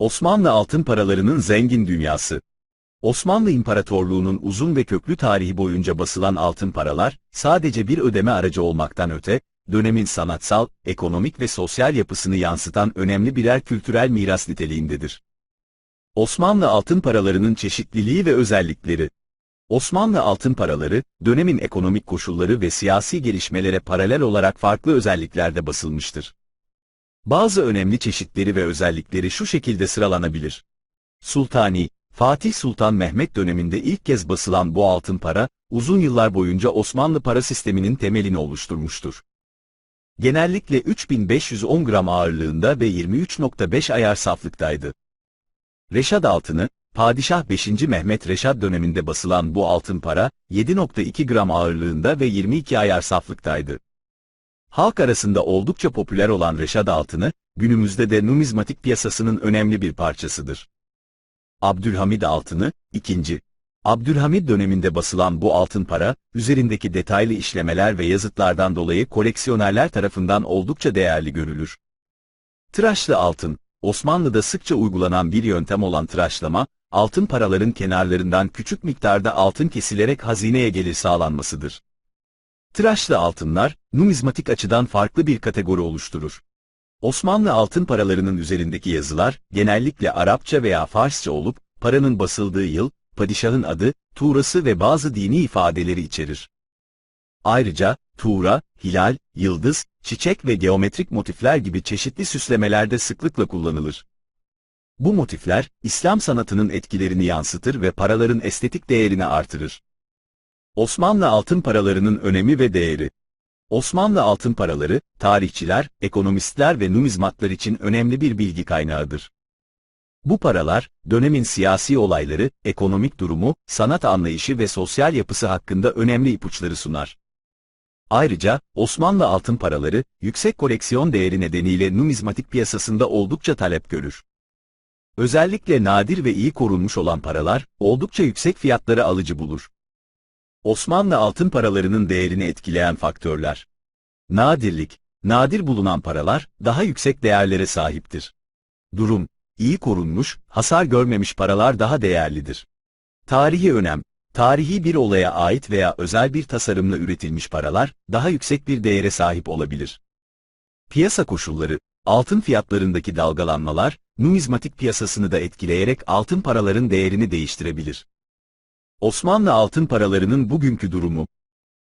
Osmanlı altın paralarının zengin dünyası. Osmanlı İmparatorluğu'nun uzun ve köklü tarihi boyunca basılan altın paralar, sadece bir ödeme aracı olmaktan öte, dönemin sanatsal, ekonomik ve sosyal yapısını yansıtan önemli birer kültürel miras niteliğindedir. Osmanlı altın paralarının çeşitliliği ve özellikleri Osmanlı altın paraları, dönemin ekonomik koşulları ve siyasi gelişmelere paralel olarak farklı özelliklerde basılmıştır. Bazı önemli çeşitleri ve özellikleri şu şekilde sıralanabilir. Sultani, Fatih Sultan Mehmet döneminde ilk kez basılan bu altın para, uzun yıllar boyunca Osmanlı para sisteminin temelini oluşturmuştur. Genellikle 3510 gram ağırlığında ve 23.5 ayar saflıktaydı. Reşad altını, Padişah 5. Mehmet Reşad döneminde basılan bu altın para, 7.2 gram ağırlığında ve 22 ayar saflıktaydı. Halk arasında oldukça popüler olan Reşad altını, günümüzde de numizmatik piyasasının önemli bir parçasıdır. Abdülhamid altını, 2. Abdülhamid döneminde basılan bu altın para, üzerindeki detaylı işlemeler ve yazıtlardan dolayı koleksiyonerler tarafından oldukça değerli görülür. Tıraşlı altın, Osmanlı'da sıkça uygulanan bir yöntem olan tıraşlama, altın paraların kenarlarından küçük miktarda altın kesilerek hazineye gelir sağlanmasıdır. Tıraşlı altınlar, numizmatik açıdan farklı bir kategori oluşturur. Osmanlı altın paralarının üzerindeki yazılar, genellikle Arapça veya Farsça olup, paranın basıldığı yıl, padişahın adı, tuğrası ve bazı dini ifadeleri içerir. Ayrıca, tuğra, hilal, yıldız, çiçek ve geometrik motifler gibi çeşitli süslemelerde sıklıkla kullanılır. Bu motifler, İslam sanatının etkilerini yansıtır ve paraların estetik değerini artırır. Osmanlı altın paralarının önemi ve değeri Osmanlı altın paraları, tarihçiler, ekonomistler ve numizmatlar için önemli bir bilgi kaynağıdır. Bu paralar, dönemin siyasi olayları, ekonomik durumu, sanat anlayışı ve sosyal yapısı hakkında önemli ipuçları sunar. Ayrıca, Osmanlı altın paraları, yüksek koleksiyon değeri nedeniyle numizmatik piyasasında oldukça talep görür. Özellikle nadir ve iyi korunmuş olan paralar, oldukça yüksek fiyatları alıcı bulur. Osmanlı altın paralarının değerini etkileyen faktörler. Nadirlik, nadir bulunan paralar, daha yüksek değerlere sahiptir. Durum, iyi korunmuş, hasar görmemiş paralar daha değerlidir. Tarihi önem, tarihi bir olaya ait veya özel bir tasarımla üretilmiş paralar, daha yüksek bir değere sahip olabilir. Piyasa koşulları, altın fiyatlarındaki dalgalanmalar, numizmatik piyasasını da etkileyerek altın paraların değerini değiştirebilir. Osmanlı altın paralarının bugünkü durumu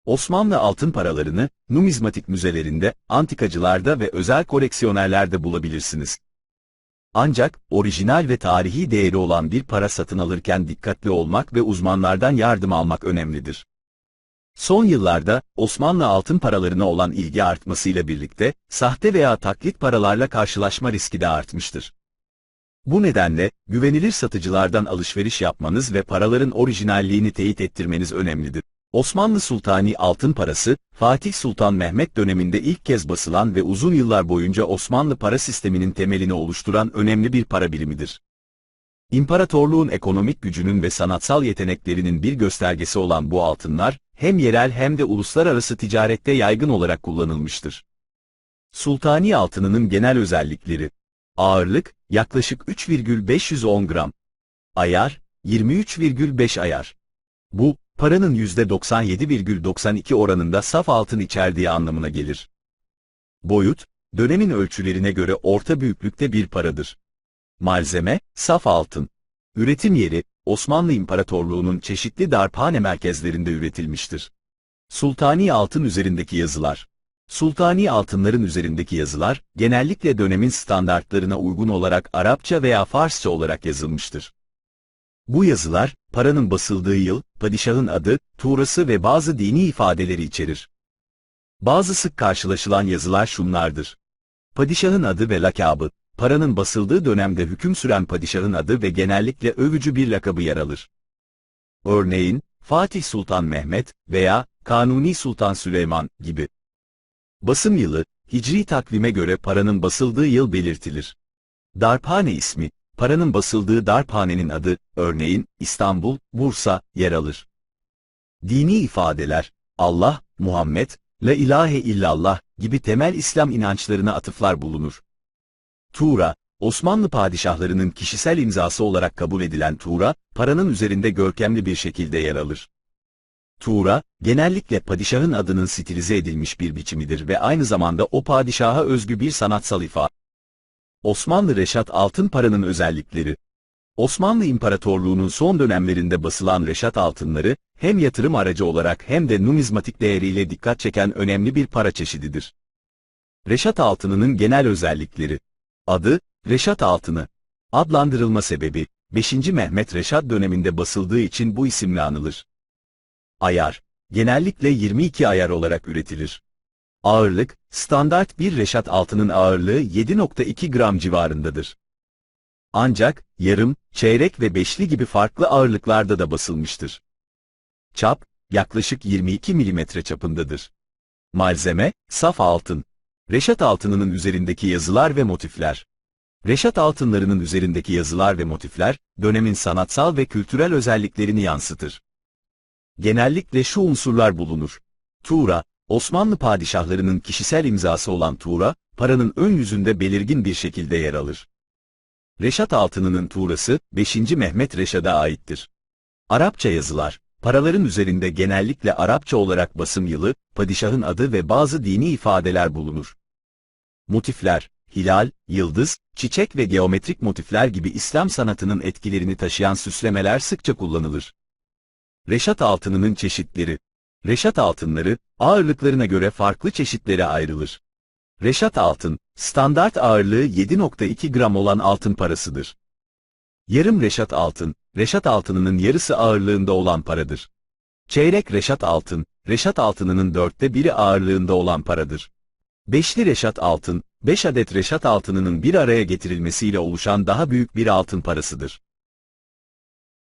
Osmanlı altın paralarını, numizmatik müzelerinde, antikacılarda ve özel koleksiyonerlerde bulabilirsiniz. Ancak, orijinal ve tarihi değeri olan bir para satın alırken dikkatli olmak ve uzmanlardan yardım almak önemlidir. Son yıllarda, Osmanlı altın paralarına olan ilgi artmasıyla birlikte, sahte veya taklit paralarla karşılaşma riski de artmıştır. Bu nedenle, güvenilir satıcılardan alışveriş yapmanız ve paraların orijinalliğini teyit ettirmeniz önemlidir. Osmanlı Sultani altın parası, Fatih Sultan Mehmet döneminde ilk kez basılan ve uzun yıllar boyunca Osmanlı para sisteminin temelini oluşturan önemli bir para birimidir. İmparatorluğun ekonomik gücünün ve sanatsal yeteneklerinin bir göstergesi olan bu altınlar, hem yerel hem de uluslararası ticarette yaygın olarak kullanılmıştır. Sultani altınının genel özellikleri Ağırlık, yaklaşık 3,510 gram. Ayar, 23,5 ayar. Bu, paranın %97,92 oranında saf altın içerdiği anlamına gelir. Boyut, dönemin ölçülerine göre orta büyüklükte bir paradır. Malzeme, saf altın. Üretim yeri, Osmanlı İmparatorluğu'nun çeşitli darphane merkezlerinde üretilmiştir. Sultani altın üzerindeki yazılar. Sultani altınların üzerindeki yazılar, genellikle dönemin standartlarına uygun olarak Arapça veya Farsça olarak yazılmıştır. Bu yazılar, paranın basıldığı yıl, padişahın adı, tuğrası ve bazı dini ifadeleri içerir. Bazı sık karşılaşılan yazılar şunlardır. Padişahın adı ve lakabı, paranın basıldığı dönemde hüküm süren padişahın adı ve genellikle övücü bir lakabı yer alır. Örneğin, Fatih Sultan Mehmet veya Kanuni Sultan Süleyman gibi. Basım yılı, hicri takvime göre paranın basıldığı yıl belirtilir. Darphane ismi, paranın basıldığı darphanenin adı, örneğin, İstanbul, Bursa, yer alır. Dini ifadeler, Allah, Muhammed, La ilahe illallah gibi temel İslam inançlarına atıflar bulunur. Tuğra, Osmanlı padişahlarının kişisel imzası olarak kabul edilen tuğra, paranın üzerinde görkemli bir şekilde yer alır. Tuğra, genellikle padişahın adının stilize edilmiş bir biçimidir ve aynı zamanda o padişaha özgü bir sanatsal ifade. Osmanlı Reşat Altın Para'nın özellikleri Osmanlı İmparatorluğu'nun son dönemlerinde basılan reşat altınları, hem yatırım aracı olarak hem de numizmatik değeriyle dikkat çeken önemli bir para çeşididir. Reşat altınının genel özellikleri Adı, Reşat altını. Adlandırılma sebebi, 5. Mehmet Reşat döneminde basıldığı için bu isimle anılır. Ayar, genellikle 22 ayar olarak üretilir. Ağırlık, standart bir reşat altının ağırlığı 7.2 gram civarındadır. Ancak, yarım, çeyrek ve beşli gibi farklı ağırlıklarda da basılmıştır. Çap, yaklaşık 22 mm çapındadır. Malzeme, saf altın. Reşat altınının üzerindeki yazılar ve motifler. Reşat altınlarının üzerindeki yazılar ve motifler, dönemin sanatsal ve kültürel özelliklerini yansıtır. Genellikle şu unsurlar bulunur. Tuğra, Osmanlı padişahlarının kişisel imzası olan tuğra, paranın ön yüzünde belirgin bir şekilde yer alır. Reşat altınının tuğrası, 5. Mehmet Reşad'a aittir. Arapça yazılar, paraların üzerinde genellikle Arapça olarak basım yılı, padişahın adı ve bazı dini ifadeler bulunur. Motifler, hilal, yıldız, çiçek ve geometrik motifler gibi İslam sanatının etkilerini taşıyan süslemeler sıkça kullanılır. Reşat altınının çeşitleri Reşat altınları, ağırlıklarına göre farklı çeşitlere ayrılır. Reşat altın, standart ağırlığı 7.2 gram olan altın parasıdır. Yarım reşat altın, reşat altınının yarısı ağırlığında olan paradır. Çeyrek reşat altın, reşat altınının dörtte biri ağırlığında olan paradır. Beşli reşat altın, 5 adet reşat altınının bir araya getirilmesiyle oluşan daha büyük bir altın parasıdır.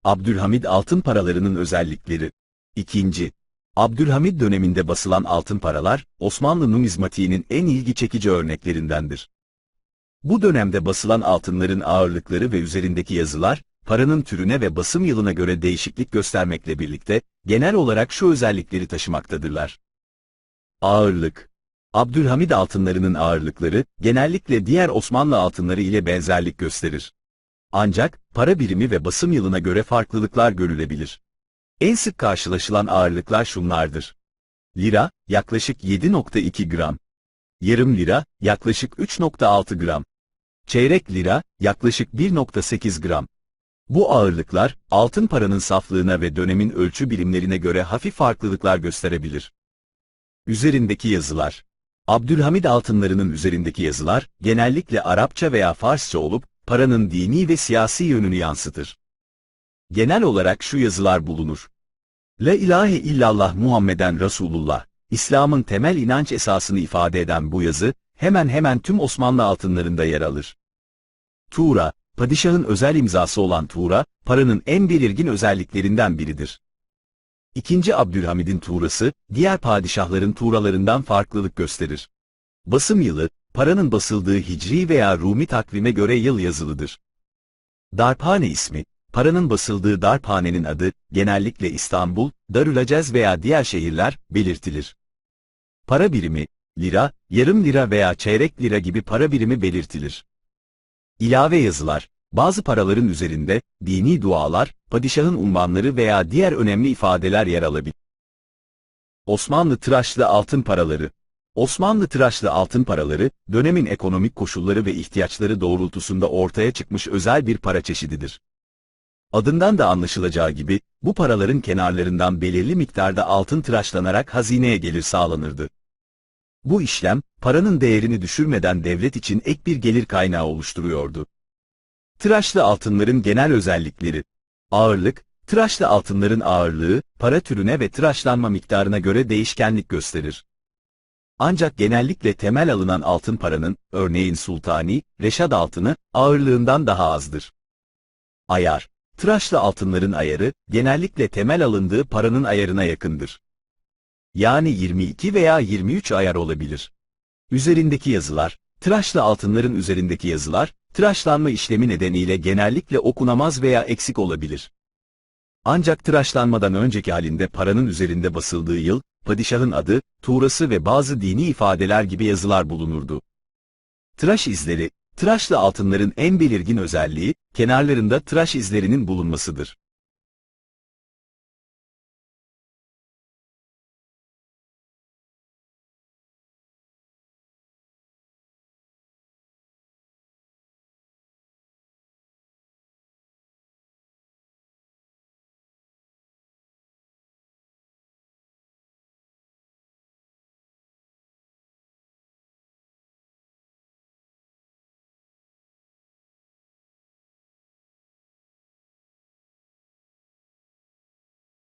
Abdülhamid altın paralarının özellikleri. İkinci, Abdülhamid döneminde basılan altın paralar, Osmanlı numizmatiğinin en ilgi çekici örneklerindendir. Bu dönemde basılan altınların ağırlıkları ve üzerindeki yazılar, paranın türüne ve basım yılına göre değişiklik göstermekle birlikte, genel olarak şu özellikleri taşımaktadırlar. Ağırlık Abdülhamid altınlarının ağırlıkları, genellikle diğer Osmanlı altınları ile benzerlik gösterir. Ancak, para birimi ve basım yılına göre farklılıklar görülebilir. En sık karşılaşılan ağırlıklar şunlardır. Lira, yaklaşık 7.2 gram. Yarım lira, yaklaşık 3.6 gram. Çeyrek lira, yaklaşık 1.8 gram. Bu ağırlıklar, altın paranın saflığına ve dönemin ölçü birimlerine göre hafif farklılıklar gösterebilir. Üzerindeki yazılar Abdülhamid altınlarının üzerindeki yazılar, genellikle Arapça veya Farsça olup, paranın dini ve siyasi yönünü yansıtır. Genel olarak şu yazılar bulunur. La ilahe illallah Muhammeden Resulullah, İslam'ın temel inanç esasını ifade eden bu yazı, hemen hemen tüm Osmanlı altınlarında yer alır. Tuğra, padişahın özel imzası olan Tuğra, paranın en belirgin özelliklerinden biridir. İkinci Abdülhamid'in tuğrası, diğer padişahların tuğralarından farklılık gösterir. Basım yılı, paranın basıldığı Hicri veya Rumi takvime göre yıl yazılıdır. Darphane ismi, paranın basıldığı darphanenin adı, genellikle İstanbul, Darülacez veya diğer şehirler, belirtilir. Para birimi, lira, yarım lira veya çeyrek lira gibi para birimi belirtilir. İlave yazılar, bazı paraların üzerinde, dini dualar, padişahın unvanları veya diğer önemli ifadeler yer alabilir. Osmanlı tıraşlı altın paraları Osmanlı tıraşlı altın paraları, dönemin ekonomik koşulları ve ihtiyaçları doğrultusunda ortaya çıkmış özel bir para çeşididir. Adından da anlaşılacağı gibi, bu paraların kenarlarından belirli miktarda altın tıraşlanarak hazineye gelir sağlanırdı. Bu işlem, paranın değerini düşürmeden devlet için ek bir gelir kaynağı oluşturuyordu. Tıraşlı altınların genel özellikleri. Ağırlık, tıraşlı altınların ağırlığı, para türüne ve tıraşlanma miktarına göre değişkenlik gösterir. Ancak genellikle temel alınan altın paranın, örneğin sultani, reşad altını, ağırlığından daha azdır. Ayar, tıraşlı altınların ayarı, genellikle temel alındığı paranın ayarına yakındır. Yani 22 veya 23 ayar olabilir. Üzerindeki yazılar, tıraşlı altınların üzerindeki yazılar, tıraşlanma işlemi nedeniyle genellikle okunamaz veya eksik olabilir. Ancak tıraşlanmadan önceki halinde paranın üzerinde basıldığı yıl, padişahın adı, tuğrası ve bazı dini ifadeler gibi yazılar bulunurdu. Tıraş izleri, Tıraşlı altınların en belirgin özelliği, kenarlarında tıraş izlerinin bulunmasıdır.